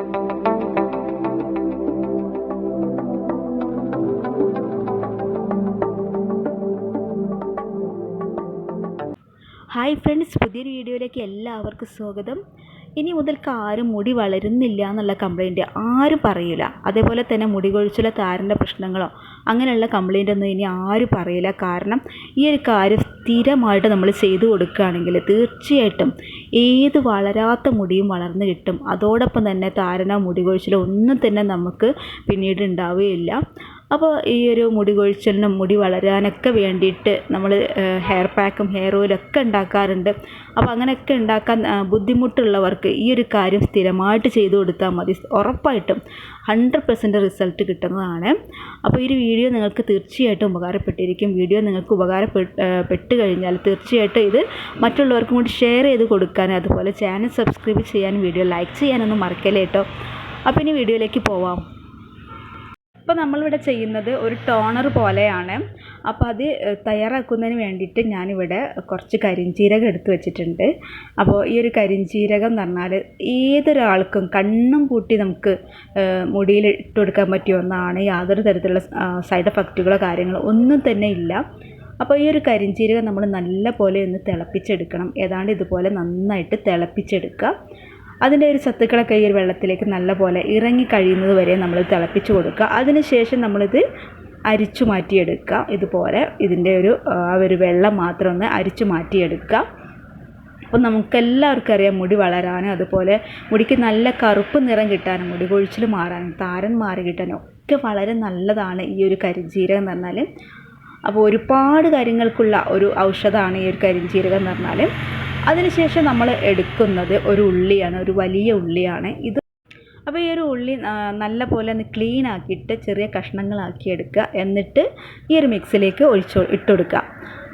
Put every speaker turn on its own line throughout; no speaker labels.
Hi friends പുതിയൊരു വീഡിയോയിലേക്ക് എല്ലാവർക്കും സ്വാഗതം. ഇനി മുതൽക്ക് ആരും മുടി വളരുന്നില്ല എന്നുള്ള കംപ്ലൈന്റ് ആരും പറയില്ല അതേപോലെ തന്നെ മുടി കൊഴിച്ചുള്ള താരന്റെ പ്രശ്നങ്ങളോ അങ്ങനെയുള്ള കംപ്ലൈന്റ് ഒന്നും ഇനി ആരും പറയില്ല. കാരണം ഈ ഒരു കാര്യം സ്ഥിരമായിട്ട് നമ്മൾ ചെയ്തു കൊടുക്കുകയാണെങ്കിൽ തീർച്ചയായിട്ടും ഏത് വളരാത്ത മുടിയും വളർന്നു കിട്ടും. അതോടൊപ്പം തന്നെ താരനോ മുടി കൊഴിച്ചിലോ ഒന്നും തന്നെ നമുക്ക് പിന്നീട് ഉണ്ടാവുകയില്ല. അപ്പോൾ ഈ ഒരു മുടി കൊഴിച്ചലിനും മുടി വളരാനൊക്കെ വേണ്ടിയിട്ട് നമ്മൾ ഹെയർ പാക്കും ഹെയർ ഓയിലൊക്കെ ഉണ്ടാക്കാറുണ്ട്. അപ്പോൾ അങ്ങനെയൊക്കെ ഉണ്ടാക്കാൻ ബുദ്ധിമുട്ടുള്ളവർക്ക് ഈ ഒരു കാര്യം സ്ഥിരമായിട്ട് ചെയ്തു കൊടുത്താൽ മതി. ഉറപ്പായിട്ടും ഹൺഡ്രഡ് പെർസെന്റ് റിസൾട്ട് കിട്ടുന്നതാണ്. അപ്പോൾ ഈ ഒരു വീഡിയോ നിങ്ങൾക്ക് തീർച്ചയായിട്ടും ഉപകാരപ്പെട്ടിരിക്കും. വീഡിയോ നിങ്ങൾക്ക് ഉപകാരപ്പെട്ട് കഴിഞ്ഞാൽ തീർച്ചയായിട്ടും ഇത് മറ്റുള്ളവർക്കും കൂടി ഷെയർ ചെയ്ത് കൊടുക്കാനും അതുപോലെ ചാനൽ സബ്സ്ക്രൈബ് ചെയ്യാനും വീഡിയോ ലൈക്ക് ചെയ്യാനൊന്നും മറക്കല്ലേ കേട്ടോ അപ്പോൾ ഇനി വീഡിയോയിലേക്ക് പോവാം. ഇപ്പോൾ നമ്മളിവിടെ ചെയ്യുന്നത് ഒരു ടോണർ പോലെയാണ്. അപ്പോൾ അത് തയ്യാറാക്കുന്നതിന് വേണ്ടിയിട്ട് ഞാനിവിടെ കുറച്ച് കരിഞ്ചീരകം എടുത്ത് വെച്ചിട്ടുണ്ട്. അപ്പോൾ ഈ ഒരു കരിഞ്ചീരകം എന്ന് പറഞ്ഞാൽ ഏതൊരാൾക്കും കണ്ണും പൂട്ടി നമുക്ക് മുടിയിൽ ഇട്ട് കൊടുക്കാൻ പറ്റിയ ഒന്നാണ്. യാതൊരു തരത്തിലുള്ള സൈഡ് എഫക്റ്റുകളോ കാര്യങ്ങളോ ഒന്നും തന്നെ ഇല്ല. അപ്പോൾ ഈ ഒരു കരിഞ്ചീരകം നമ്മൾ നല്ല പോലെ ഒന്ന് തിളപ്പിച്ചെടുക്കണം. ഏതാണ്ട് ഇതുപോലെ നന്നായിട്ട് തിളപ്പിച്ചെടുക്കുക. അതിന്റെ ഒരു സത്തുക്കളൊക്കെ ഈ ഒരു വെള്ളത്തിലേക്ക് നല്ലപോലെ ഇറങ്ങി കഴിയുന്നത് വരെ നമ്മൾ തിളപ്പിച്ച് കൊടുക്കുക. അതിനുശേഷം നമ്മളിത് അരിച്ചു മാറ്റിയെടുക്കുക. ഇതുപോലെ ഇതിന്റെ ഒരു ആ ഒരു വെള്ളം മാത്രം ഒന്ന് അരിച്ചു മാറ്റിയെടുക്കുക. അപ്പോൾ നമുക്കെല്ലാവർക്കും അറിയാം മുടി വളരാനും അതുപോലെ മുടിക്ക് നല്ല കറുപ്പ് നിറം കിട്ടാനും മുടി കൊഴിച്ചിൽ മാറാനും താരൻ മാറി കിട്ടാനും ഒക്കെ വളരെ നല്ലതാണ് ഈ ഒരു കരിഞ്ജീരകം എന്ന് പറഞ്ഞാൽ. അപ്പോൾ ഒരുപാട് കാര്യങ്ങൾക്കുള്ള ഒരു ഔഷധമാണ് ഈ ഒരു കരിഞ്ജീരകം എന്ന് പറഞ്ഞാൽ. അതിനുശേഷം നമ്മൾ എടുക്കുന്നത് ഒരു ഉള്ളിയാണ് ഒരു വലിയ ഉള്ളിയാണ്. ഇത് അപ്പോൾ ഈ ഒരു ഉള്ളി നല്ല പോലെ ഒന്ന് ക്ലീൻ ആക്കിയിട്ട് ചെറിയ കഷ്ണങ്ങളാക്കി എടുക്കുക. എന്നിട്ട് ഈ ഒരു മിക്സിലേക്ക് ഒഴിച്ച് ഇട്ടുകൊടുക്കുക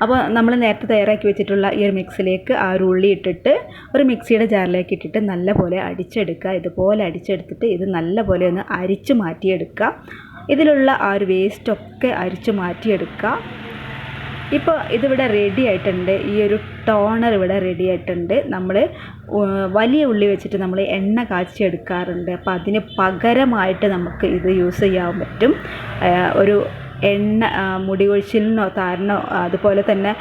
അപ്പോൾ നമ്മൾ നേരത്തെ തയ്യാറാക്കി വെച്ചിട്ടുള്ള ഈ ഒരു മിക്സിലേക്ക് ആ ഒരു ഉള്ളി ഇട്ടിട്ട് ഒരു മിക്സിയുടെ ജാറിലേക്ക് ഇട്ടിട്ട് നല്ല പോലെ അടിച്ചെടുക്കുക. ഇതുപോലെ അടിച്ചെടുത്തിട്ട് ഇത് നല്ല പോലെ ഒന്ന് അരിച്ച് മാറ്റിയെടുക്കുക. ഇതിലുള്ള ആ ഒരു വേസ്റ്റൊക്കെ അരിച്ച് മാറ്റിയെടുക്കുക. ഇപ്പോൾ ഇതിവിടെ റെഡി ആയിട്ടുണ്ട്. ഈ ഒരു ടോണർ ഇവിടെ റെഡി ആയിട്ടുണ്ട്. നമ്മൾ വലിയ ഉള്ളി വെച്ചിട്ട് നമ്മൾ എണ്ണ കാച്ചി എടുക്കാറുണ്ട് അപ്പോൾ അതിന് പകരമായിട്ട് നമുക്ക് ഇത് യൂസ് ചെയ്യാൻ പറ്റും. ഒരു എണ്ണ മുടി കൊഴിച്ചിലിനോ താരനോ അതുപോലെ തന്നെ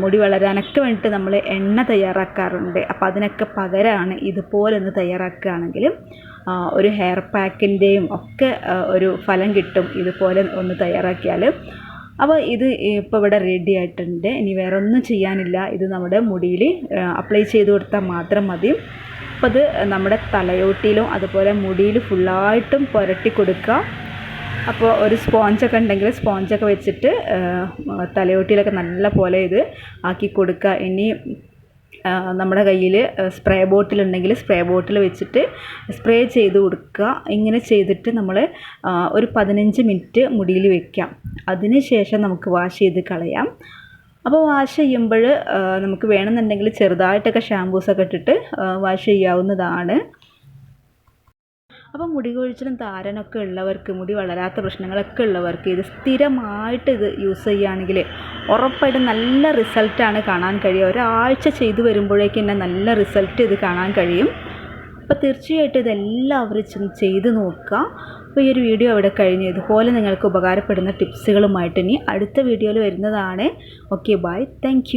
മുടി വളരാനൊക്കെ വേണ്ടിയിട്ട് നമ്മൾ എണ്ണ തയ്യാറാക്കാറുണ്ട്. അപ്പോൾ അതിനൊക്കെ പകരമാണ് ഇതുപോലെ ഒന്ന് തയ്യാറാക്കുകയാണെങ്കിൽ ഒരു ഹെയർ പാക്കിന്റെയും ഒക്കെ ഒരു ഫലം കിട്ടും ഇതുപോലെ ഒന്ന് തയ്യാറാക്കിയാൽ അപ്പോൾ ഇത് ഇപ്പോൾ ഇവിടെ റെഡി ആയിട്ടുണ്ട്. ഇനി വേറെ ഒന്നും ചെയ്യാനില്ല. ഇത് നമ്മുടെ മുടിയിൽ അപ്ലൈ ചെയ്ത് കൊടുത്താൽ മാത്രം മതി. അപ്പോൾ അത് നമ്മുടെ തലയോട്ടിയിലും അതുപോലെ മുടിയിൽ ഫുള്ളായിട്ടും പുരട്ടി കൊടുക്കുക. അപ്പോൾ ഒരു സ്പോഞ്ചൊക്കെ ഉണ്ടെങ്കിൽ സ്പോഞ്ചൊക്കെ വെച്ചിട്ട് തലയോട്ടിയിലൊക്കെ നല്ല പോലെ ഇത് ആക്കി കൊടുക്കുക. ഇനി നമ്മുടെ കയ്യിൽ സ്പ്രേ ബോട്ടിൽ ഉണ്ടെങ്കിൽ സ്പ്രേ ബോട്ടിൽ വെച്ചിട്ട് സ്പ്രേ ചെയ്ത് കൊടുക്കുക. ഇങ്ങനെ ചെയ്തിട്ട് നമ്മൾ ഒരു പതിനഞ്ച് മിനിറ്റ് മുടിയിൽ വെക്കാം. അതിന് ശേഷം നമുക്ക് വാഷ് ചെയ്ത് കളയാം. അപ്പോൾ വാഷ് ചെയ്യുമ്പോൾ നമുക്ക് വേണമെന്നുണ്ടെങ്കിൽ ചെറുതായിട്ടൊക്കെ ഷാമ്പൂസൊക്കെ ഇട്ടിട്ട് വാഷ് ചെയ്യാവുന്നതാണ്. അപ്പോൾ മുടി കൊഴിച്ചിലും താരനൊക്കെ ഉള്ളവർക്ക് മുടി വളരാത്ത പ്രശ്നങ്ങളൊക്കെ ഉള്ളവർക്ക് ഇത് സ്ഥിരമായിട്ട് ഇത് യൂസ് ചെയ്യുകയാണെങ്കിൽ ഉറപ്പായിട്ടും നല്ല റിസൾട്ടാണ് കാണാൻ കഴിയുക. ഒരാഴ്ച ചെയ്തു വരുമ്പോഴേക്കും തന്നെ നല്ല റിസൾട്ട് ഇത് കാണാൻ കഴിയും. അപ്പോൾ തീർച്ചയായിട്ടും ഇതെല്ലാവരും ചെയ്ത് നോക്കുക. അപ്പോൾ ഈ ഒരു വീഡിയോ അവിടെ കഴിഞ്ഞു. ഇതുപോലെ നിങ്ങൾക്ക് ഉപകാരപ്പെടുന്ന ടിപ്സുകളുമായിട്ട് ഇനി അടുത്ത വീഡിയോയിൽ വരുന്നതാണ്. Okay bye thank